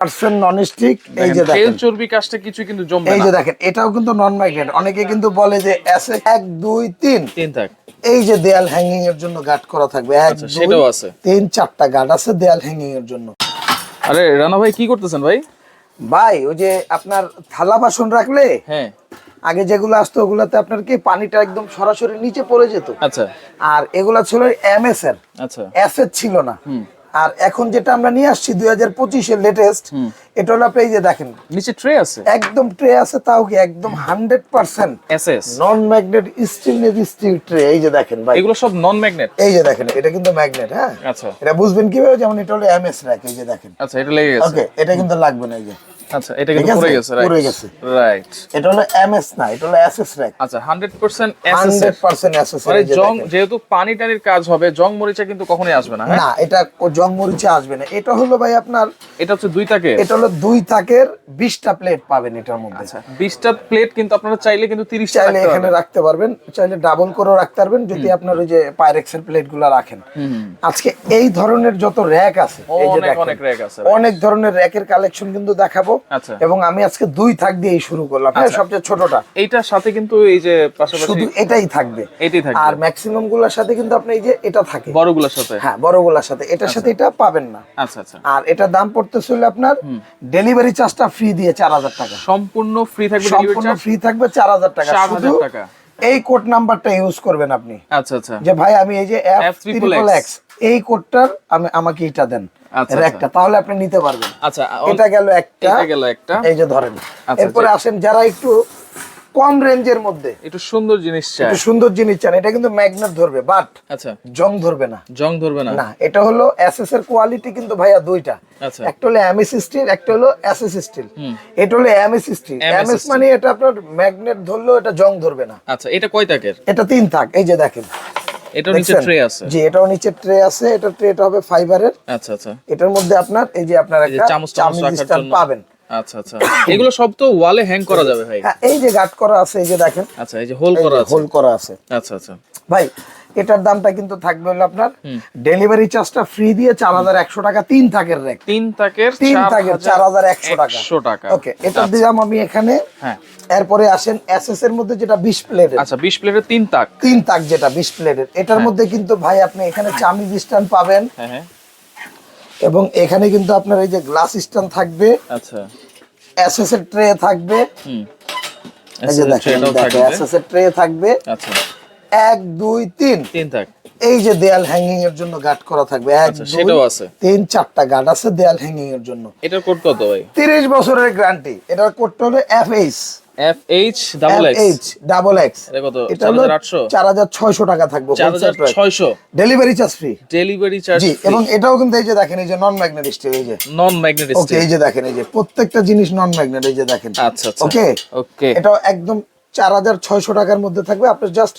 Percent non এই যে দেখেন, চর্বি কাজটা কিছু কিন্তু জমবে এই যে দেখেন এটাও কিন্তু নন ম্যাগনেট অনেকে কিন্তু বলে যে এসে এক দুই তিন। তিন থাক। এই যে দেয়াল হ্যাঙ্গিং এর জন্য গার্ড করা থাকবে। এক আচ্ছা, সেটাও আছে। তিন চারটা গার্ড আছে দেয়াল হ্যাঙ্গিং এর জন্য। আরে রানা ভাই কি করতেছেন ভাই? ভাই ওই যে আপনার থালা বাসন রাখলে হ্যাঁ। আগে যেগুলো আসতো ওগুলাতে আপনার কি পানিটা একদম সরাসরি নিচে পড়ে যেত? আচ্ছা। আর এগুলা ছিল এমএস এর। আচ্ছা। অ্যাসেট ছিল না। আর এখন যেটা আমরা নিয়ে আসছি দুই হাজার পঁচিশের লেটেস্ট এটা হলো আপনি এই যে দেখেন। নিচে ট্রে আছে? একদম ট্রে আছে তাও কি একদম হান্ড্রেড পার্সেন্ট নন ম্যাগনেট স্টিলের স্টিল ট্রে এই যে দেখেন ভাই। এগুলো সব নন ম্যাগনেট এই যে দেখেন এটা কিন্তু ম্যাগনেট হ্যাঁ? আচ্ছা। এটা বুঝবেন কীভাবে? যেমন এটা হলো এমএস র্যাক এই যে দেখেন। আচ্ছা এটা লেগে গেছে। ওকে এটা কিন্তু লাগবে না এই যে। আচ্ছা এটা কিন্তু পড়ে গেছে রাইট পড়ে গেছে। রাইট এটা হলো এমএস না এটা হলো এসএস র্যাক আচ্ছা 100% এসএস হান্ড্রেড পার্সেন্ট এসএস মানে জং যেহেতু পানি টানির কাজ হবে জং মরিচা কিন্তু কখনোই আসবে না হ্যাঁ? না এটা জং মরিচে আসবে না। এটা হলো ভাই আপনার এটা হচ্ছে দুই তাকে এটা হলো দুই থাকের বিশটা প্লেট পাবেন এটার মধ্যে। আচ্ছা 20টা প্লেট কিন্তু আপনারা চাইলে কিন্তু 30 চাইলে এখানে রাখতে পারবেন চাইলে ডাবল করেও রাখতে পারবেন যদি আপনার ওই যে পাইরেক্সের প্লেটগুলা রাখেন আজকে এই ধরনের যত র্যাক আছে এই যে অনেক অনেক র্যাক আছে অনেক ধরনের র্যাকের কালেকশন কিন্তু দেখাবো। এবং আমি আজকে দুই থাক দিয়ে শুরু করলাম। হ্যাঁ সবচেয়ে ছোটটা। এইটার সাথে কিন্তু এই যে শুধু এটাই থাকবে। এটাই থাকবে। আর ম্যাক্সিমামগুলোর সাথে কিন্তু আপনি এই যে এটা থাকে। বড়গুলোর সাথে? হ্যাঁ বড়গুলোর সাথে। এটার সাথে এটা পাবেন না। আচ্ছা আচ্ছা। আর এটার দাম পড়তেছিল আপনার ডেলিভারি চার্জটা ফ্রি দিয়ে চার হাজার টাকা। সম্পূর্ণ ফ্রি থাকবে ডেলিভারি সম্পূর্ণ ফ্রি থাকবে চার হাজার টাকা। 4,000 শুধু টাকা। এই কোড নাম্বারটা ইউজ করবেন আপনি। আচ্ছা আচ্ছা। যে ভাই আমি এই যে এফ ট্রিপল এক্স এই কোডটার আমি আমাকে এটা দেন। আচ্ছা, র্যাকটা তাহলে আপনি নিতে পারবেন। আচ্ছা এটা গেল একটা এটা গেল একটা। এই যে ধরেন। আচ্ছা, এরপরে আসেন যারা একটু কম রেঞ্জের মধ্যে। একটু সুন্দর জিনিস চাই একটু সুন্দর জিনিস চান এটা কিন্তু ম্যাগনেট ধরবে বাট আচ্ছা। জং ধরবে না। জং ধরবে না। না এটা হলো এসএস এর কোয়ালিটি কিন্তু ভাইয়া দুইটা। আচ্ছা। একটা হলো এমএস স্টিল একটা হলো এসএস স্টিল এটা হলো এমএস স্টিল এমএস মানে এটা আপনার ম্যাগনেট ধরলেও এটা জং ধরবে না। আচ্ছা এটা কয় তাকের? এটা তিন থাক এই যে দেখেন। এটার নিচে ট্রে আছে। জি এটাও নিচে ট্রে আছে। এটা ট্রেটা হবে ফাইবারের আচ্ছা আচ্ছা। এটার মধ্যে আপনার এই যে আপনার একটা চামচ চামচ রাখার জন্য। পাবেন। আচ্ছা আচ্ছা। এগুলো সব তো ওয়ালে হ্যাং করা যাবে ভাই। হ্যাঁ এই যে গার্ড করা আছে এই যে দেখেন। আচ্ছা এই যে হোল করা আছে। হোল করা আছে। আচ্ছা আচ্ছা। ভাই এটার দামটা কিন্তু থাকবে হলো আপনার ডেলিভারি চার্জটা ফ্রি দিয়ে চার হাজার একশো টাকা তিন থাকের র্যাক তিন তাকের তিন থাকের চার হাজার একশো টাকা। টাকা। ওকে এটা দিলাম আমি এখানে। হ্যাঁ। এরপরে আসেন এসএস এর মধ্যে যেটা বিশ প্লেটের আচ্ছা বিশ প্লেটের তিন তাক। তিন তাক যেটা বিশ প্লেটের এটার মধ্যে কিন্তু ভাই আপনি এখানে চামিজ স্ট্যান্ড পাবেন। হ্যাঁ হ্যাঁ। এবং এখানে কিন্তু আপনার এই যে গ্লাস স্ট্যান্ড থাকবে। আচ্ছা। এসএস এর ট্রে থাকবে। হুম। এই যে দেখেন এসএস এর ট্রে থাকবে। আচ্ছা। এক দুই তিন। তিন তাক এই যে দেয়াল হ্যাঙ্গিং এর জন্য গার্ড করা থাকবে। এক আচ্ছা সেটাও আছে। তিন চারটা গার্ড আছে দেয়াল হ্যাঙ্গিং এর জন্য। এটার কোড কত ভাই? তিরিশ বছরের গ্যারান্টি এটার কোডটা হলো F H double X H double X এটা কত? এটা চার হলো হাজার আটশো? চার হাজার ছয়শো টাকা থাকবে চার হাজার ছয়শো। Delivery charge free delivery charge জি এবং এটাও কিন্তু এই যে দেখেন এই যে নন ম্যাগনেট স্টিল এই যে। নন ম্যাগনেটিক ওকে এই যে দেখেন এই যে প্রত্যেকটা জিনিস নন ম্যাগনেট এই যে দেখেন। আচ্ছা আচ্ছা। ওকে ওকে এটাও একদম চার হাজার ছয়শো টাকার মধ্যে থাকবে। আপনি জাস্ট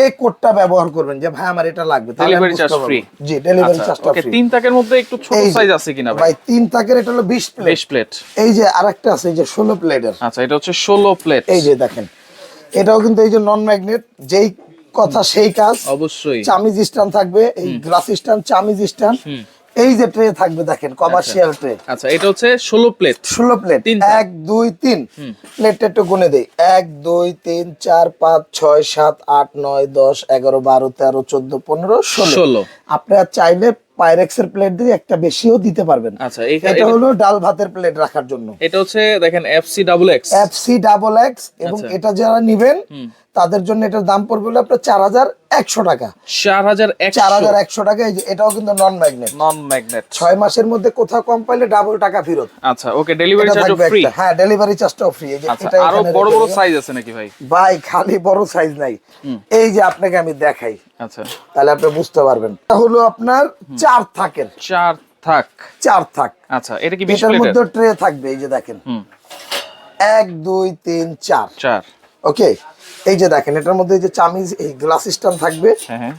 এই কোডটা ব্যবহার করবেন যে ভাই আমার এটা লাগবে। ডেলিভারি চার্জ ফ্রি জি ডেলিভারি চার্জটা ফ্রি তিন তাকের মধ্যে একটু ছোট সাইজ আছে কিনা ভাই? তিন তাকের এটা হলো বিশ প্লেট বিশ প্লেট এই যে আরেকটা আছে এই যে ষোলো প্লেটের আচ্ছা এটা হচ্ছে ষোলো প্লেট এই যে দেখেন। এটাও কিন্তু এই যে নন ম্যাগনেট যেই কথা সেই কাজ। অবশ্যই। চামিজ স্ট্যান্ড থাকবে এই গ্লাস স্ট্যান্ড চামিজ স্ট্যান্ড এই যে ট্রে থাকবে দেখেন কমার্শিয়াল ট্রে আচ্ছা এটা হচ্ছে ষোলো প্লেট ষোলো প্লেট তিনটা। এক দুই তিন। প্লেটটা একটু গুনে দেই। এক দুই তিন চার পাঁচ ছয় সাত আট নয় দশ এগারো বারো তেরো চোদ্দ পনেরো ষোলো। ষোলো। আপনারা চাইলে পাইরেক্সের প্লেট দিয়ে একটা বেশিও দিতে পারবেন। আচ্ছা এটা হলো ডাল ভাতের প্লেট রাখার জন্য। এটা হচ্ছে দেখেন FC double X FC double X এবং আচ্ছা। এটা যারা নিবেন তাদের জন্য এটার দাম পড়বে হলো আপনার চার হাজার একশো টাকা। চার হাজার চার একশো হাজার একশো টাকা এটাও কিন্তু নন ম্যাগনেট নন ম্যাগনেট ছয় মাসের মধ্যে কোথাও কম পাইলে ডাবল টাকা ফেরত। আচ্ছা ওকে ডেলিভারি এটা চার্জ থাকবে ফ্রি। হ্যাঁ ডেলিভারি চার্জটাও ফ্রি এই যে আচ্ছা এটা আরও বড় বড় সাইজ আছে নাকি ভাই? ভাই খালি বড় সাইজ নাই। এই যে আপনাকে আমি দেখাই। আচ্ছা। তাহলে আপনি বুঝতে পারবেন। এটা হলো আপনার চার থাকের। চার থাক। চার থাক। আচ্ছা এটা কি বিশ প্লেটের মধ্যে ট্রে থাকবে এই যে দেখেন। হুম। এক দুই তিন চার। চার। ওকে এই যে দেখেন এটার মধ্যে এই যে চামিজ এই গ্লাস স্ট্যান্ড থাকবে। হ্যাঁ হ্যাঁ।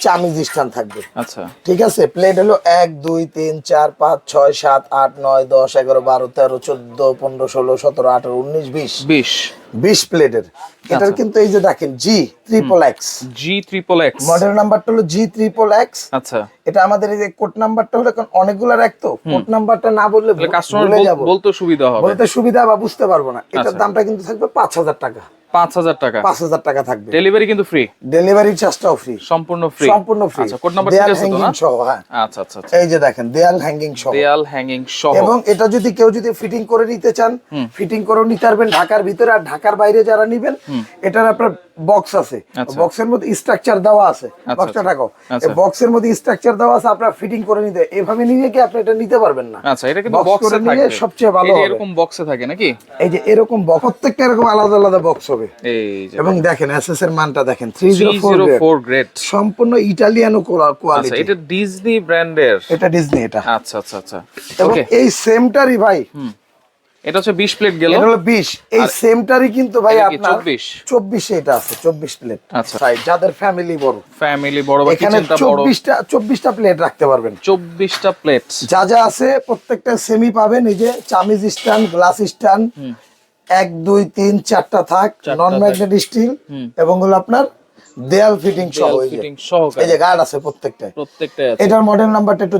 চামিজ স্ট্যান্ড থাকবে। আচ্ছা। ঠিক আছে? প্লেট হলো এক দুই তিন চার পাঁচ ছয় সাত আট নয় দশ এগারো বারো তেরো চোদ্দ পনেরো ষোলো সতেরো আঠারো উনিশ বিশ। বিশ। বিশ প্লেটের। এটার আচ্ছা। কিন্তু এই যে দেখেন G triple X G triple X model নাম্বারটা হলো জি ট্রিপল এক্স আচ্ছা। এটা আমাদের এই যে কোড নাম্বারটা হলো কারণ অনেকগুলো রাখতো কোড নাম্বারটা না বললে কাস্টমার বলতে সুবিধা হবে। বলতে সুবিধা বা বুঝতে পারব না। এটার আচ্ছা। দামটা কিন্তু থাকবে পাঁচ হাজার টাকা। পাঁচ হাজার টাকা। পাঁচ হাজার টাকা থাকবে। ডেলিভারি কিন্তু ফ্রি ডেলিভারি চার্জটাও ফ্রি সম্পূর্ণ ফ্রি সম্পূর্ণ ফ্রি আচ্ছা কোড নাম্বার দেয়াল হ্যাঙ্গিং সহ হ্যাঁ। আচ্ছা আচ্ছা আচ্ছা। এই যে দেখেন দেয়াল হ্যাঙ্গিং সহ। দেয়াল হ্যাঙ্গিং সহ। এবং এটা যদি কেউ যদি ফিটিং করে নিতে চান ফিটিং করেও নিতে পারবেন ঢাকার ভিতরে। আর ঢাকার বাইরে যারা নিবেন এটার আপনার বক্স আছে। আচ্ছা। বক্সের মধ্যে স্ট্রাকচার দেওয়া আছে। বক্সটা আচ্ছা। আচ্ছা। বক্সের মধ্যে স্ট্রাকচার দেওয়া আছে আপনার ফিটিং করে নিতে এভাবে নিয়ে কি আপনি এটা নিতে পারবেন না? আচ্ছা এটা কিন্তু বক্সে করে থাকবে। সবচেয়ে ভালো হবে। এরকম বক্সে থাকে নাকি? এই যে এরকম প্রত্যেকটা এরকম আলাদা আলাদা বক্স হবে। এবং দেখেন এসএস এর মানটা দেখেন থ্রি জিরো ফোর 304 গ্রেড সম্পূর্ণ ইটালিয়ানো আচ্ছা কোয়ালিটি এটা ডিজনি ব্র্যান্ডের এটা ডিজনি এটা। আচ্ছা আচ্ছা আচ্ছা। এবং ওকে এই সেমটারই ভাই এটা হচ্ছে 20 প্লেট গেল। এটা হলো বিশ। এই সেমটারই কিন্তু ভাই আপনার 24? চব্বিশে এটা আছে চব্বিশ প্লেট আচ্ছা। Size, যাদের ফ্যামিলি বড়। ফ্যামিলি বড় বা এখানে কিচেনটা বড়। চব্বিশটা চব্বিশটা প্লেট রাখতে পারবেন। 24টা প্লেট যা যা আছে প্রত্যেকটা সেমি পাবেন। এই যে চামিজ স্ট্যান্ড গ্লাস স্ট্যান্ড এক দুই তিন চারটা থাক নন ম্যাগনেট স্টিল এবং হলো আপনার দেয়াল ফিটিং সহ এই যে। ফিটিং সহকারে এই যে গার্ড আছে প্রত্যেকটা প্রত্যেকটাই আছে। এটার মডেল নাম্বারটা একটু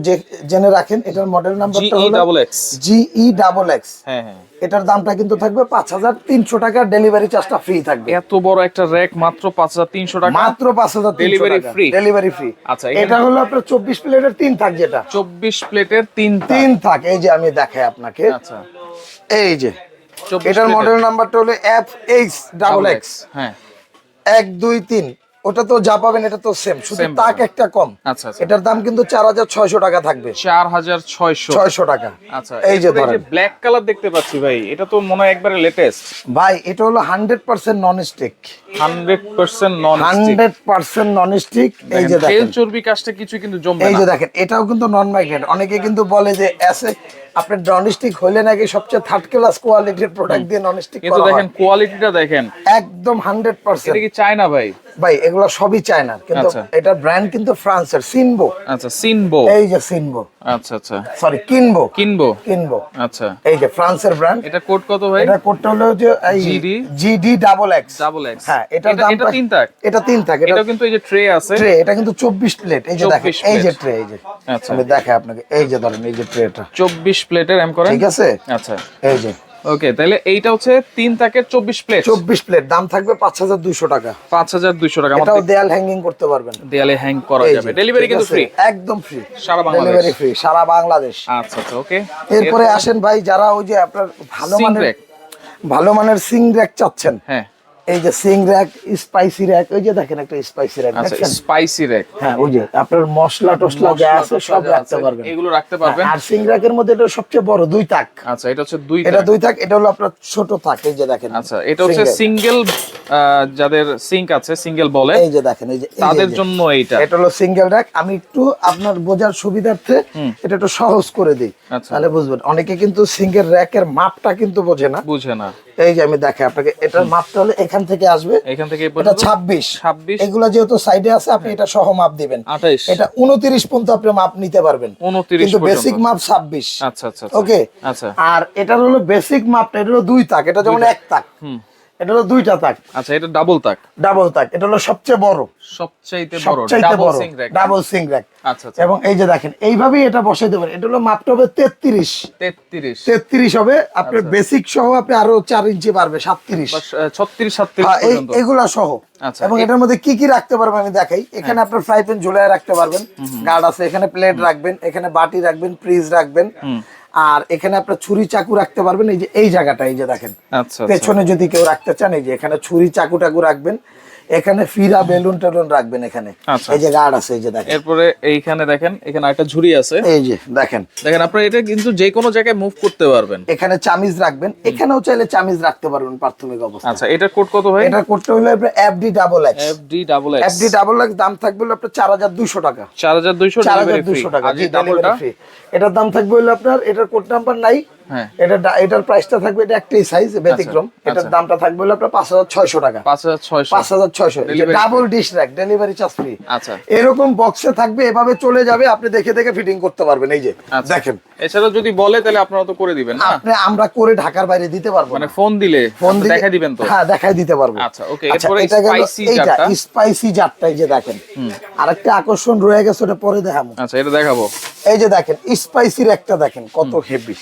জেনে রাখেন এটার মডেল নাম্বারটা হলো double X G double X হ্যাঁ হ্যাঁ। এটার দামটা কিন্তু থাকবে পাঁচ হাজার তিনশো টাকা ডেলিভারি চার্জটা ফ্রি থাকবে। এত বড় একটা র্যাক মাত্র 5300 টাকা? মাত্র পাঁচ হাজার Delivery free? ডেলিভারি ফ্রি আচ্ছা, এটা হলো আপনার চব্বিশ প্লেটের তিন থাক যেটা। 24 প্লেটের তিন তিন থাক। এই যে আমি দেখাই আপনাকে। আচ্ছা। এই যে। এটার মডেল নাম্বারটা হলো এফ এইচ ডাবল এক্স হ্যাঁ। এক দুই তিন। ওটা তো যা পাবেন এটা তো সেম শুধু তাক একটা কম। আচ্ছা আচ্ছা। এটার দাম কিন্তু চার হাজার ছয়শো টাকা থাকবে। চার 4600 ছয়শো টাকা। আচ্ছা এই যে ধরেন। ব্ল্যাক কালার দেখতে পাচ্ছি ভাই এটা তো মনে হয় একবারে লেটেস্ট ভাই এটা হলো hundred percent non stick 100% non stick hundred percent non stick এই যে তেল দেখেন চর্বি কাজটা কিছু কিন্তু জমবে এই যে দেখেন এটাও কিন্তু নন ম্যাগনেট অনেকে কিন্তু বলে যে এসে আপনার ননস্টিক হইলে নাকি সবচেয়ে থার্ড ক্লাস কোয়ালিটির প্রোডাক্ট দিয়ে ননস্টিক কিন্তু দেখেন কোয়ালিটিটা দেখেন। একদম হান্ড্রেড পার্সেন্ট। এটা কি চায়না ভাই? ভাই এগুলো সবই চায়না কিন্তু আচ্ছা। এটা ব্র্যান্ড কিন্তু ফ্রান্সের সিনবো। আচ্ছা সিনবো। এই যে সিনবো। আচ্ছা আচ্ছা। সরি কিনবো। কিনবো? কিনবো। আচ্ছা। এই যে ফ্রান্সের ব্র্যান্ড এটা কোড কত ভাই? এটা কোডটা হলো যে এই GD? GD double X double X হ্যাঁ এটা দাম এটা তিন তাক এটা তিন থাকে এটা কিন্তু এই যে ট্রে আছে। ট্রে এটা কিন্তু চব্বিশ প্লেট এই যে দেখেন এই যে ট্রে এই যে। আচ্ছা। আমি দেখাই আপনাকে এই যে ধরেন এই যে ট্রেটা 24 প্লেটের এম করেন? ঠিক আছে? আচ্ছা। এই যে। ওকে তাহলে এইটা হচ্ছে তিন তাকের 24 প্লেট। চব্বিশ প্লেট দাম থাকবে পাঁচ হাজার দুইশো টাকা। 5200 টাকা এটাও দেয়াল হ্যাঙ্গিং করতে পারবেন। দেয়ালে হ্যাং করা যাবে। ডেলিভারি কিন্তু ফ্রি একদম ফ্রি সারা বাংলাদেশ? ডেলিভারি ফ্রি সারা বাংলাদেশ। আচ্ছা আচ্ছা ওকে এরপরে আসেন ভাই যারা ওই যে আপনার ভালো মানের ভালো মানের সিং রেক চাচ্ছেন। হ্যাঁ। এই যে সিং র্যাক স্পাইসি র্যাক ওই যে দেখেন একটা স্পাইসি র্যাক আচ্ছা স্পাইসি র্যাক। হ্যাঁ ওই যে আপনার মশলা টসলা যা আছে সব রাখতে পারবেন। এগুলো রাখতে পারবেন। আর সিং র্যাকের মধ্যে এটা সবচেয়ে বড় দুই তাক আচ্ছা এটা হচ্ছে দুই এটা দুই তাক এটা হলো আপনার ছোট তাক এই যে দেখেন। আচ্ছা এটা হচ্ছে সিঙ্গেল যাদের সিঙ্ক আছে সিঙ্গেল বলে এই যে দেখেন এই যে তাদের জন্য এইটা। এটা হলো সিঙ্গেল র্যাক। আমি একটু আপনার বোঝার সুবিধার্থে এটা একটু সহজ করে দিই। আচ্ছা। তাহলে বুঝবেন অনেকে কিন্তু সিঙ্গেল র্যাকের মাপটা কিন্তু বোঝে না। বুঝে না। এই যে আমি দেখাই আপনাকে এটার মাপটা হলো এখান থেকে আসবে। এখান থেকে এটা পর্যন্ত? ছাব্বিশ। 26 এগুলা যেহেতু সাইডে আছে আপনি এটা সহ মাপ দিবেন। 28 এটা উনত্রিশ পর্যন্ত আপনি মাপ নিতে পারবেন। 29 কিন্তু বেসিক মাপ ছাব্বিশ। আচ্ছা আচ্ছা আচ্ছা। ওকে আচ্ছা। আর এটার হলো বেসিক মাপটা এটা হলো দুই তাক এটা যেমন এক তাক। এটা হলো দুইটা তাক। আচ্ছা এটা ডাবল তাক। ডাবল তাক। এটা হলো সবচেয়ে বড়। সবচাইতে বড় সবচাইতে বড়। ডাবল সিং র্যাক আচ্ছা এবং এই যে দেখেন এইভাবেই এটা বসাই দেবেন এটা হলো মাপটা হবে তেত্রিশ। 33 তেত্রিশ হবে। আপনার আচ্ছা। বেসিক সহ আপনি আরও চার ইঞ্চি পারবে সাতত্রিশ। বা 36 37 হ্যাঁ, এই পর্যন্ত। এগুলা সহ। আচ্ছা, এবং হ্যাঁ। এটার মধ্যে কি কি রাখতে পারবেন আমি দেখাই। এখানে আপনার ফ্রাই প্যান ঝুলায় রাখতে পারবেন। গার্ড আছে এখানে প্লেট রাখবেন এখানে বাটি রাখবেন ফ্রিজ রাখবেন। আর এখানে আপনার ছুরি চাকু রাখতে পারবেন এই যে এই জায়গাটা এই যে দেখেন। আচ্ছা আচ্ছা। পেছনে যদি কেউ রাখতে চান এই যে এখানে ছুরি চাকু টাকু রাখবেন। এখানে ফিরা বেলুন টেলুন রাখবেন এখানে। আচ্ছা। এই যে গার্ড আছে এই যে দেখেন। এরপরে এইখানে দেখেন এখানে একটা ঝুড়ি আছে। এই যে দেখেন। দেখেন আপনারা এটা কিন্তু যে কোনো জায়গায় মুভ করতে পারবেন। এখানে চামিজ রাখবেন। এখানেও চাইলে চামিজ রাখতে পারবেন প্রাথমিক অবস্থা আচ্ছা এটার কোড কত ভাই? এটা করতে হলে আপনার FD double X FD double X FD double X দাম থাকবে হলো আপনার চার হাজার দুইশো টাকা। 4200 চার ডেলিভারি হাজার ফ্রি দুইশো টাকা আর জি ডাবলটা এটার দাম থাকবে হলো আপনার এটার কোড নাম্বার নাই হ্যাঁ এটা এটার প্রাইসটা থাকবে এটা একটাই সাইজ ব্যতিক্রম। এটার আচ্ছা। দামটা থাকবে হলো আপনার পাঁচ হাজার ছয়শো টাকা। পাঁচ হাজার ছয়শো। পাঁচ হাজার ছয়শো। Double dish rack delivery charge free আচ্ছা। এরকম বক্সে থাকবে এভাবে চলে যাবে আপনি দেখে দেখে ফিটিং করতে পারবেন। এই যে আচ্ছা। দেখেন। এছাড়া যদি বলে তাহলে আপনারা তো করে দিবেন আপনি আমরা করে ঢাকার বাইরে দিতে পারব মানে ফোন দিলে ফোন দিলে- দেখাই দিবেন তো? হ্যাঁ দেখাই দিতে পারব। আচ্ছা, এরপরে spicy এইটা জারটা। স্পাইসি জারটা এই যে দেখেন। আরেকটা আকর্ষণ রয়ে গেছে ওটা পরে দেখাবো। আচ্ছা এটা দেখাবো। এই যে দেখেন স্পাইসির একটা দেখেন কত হেভি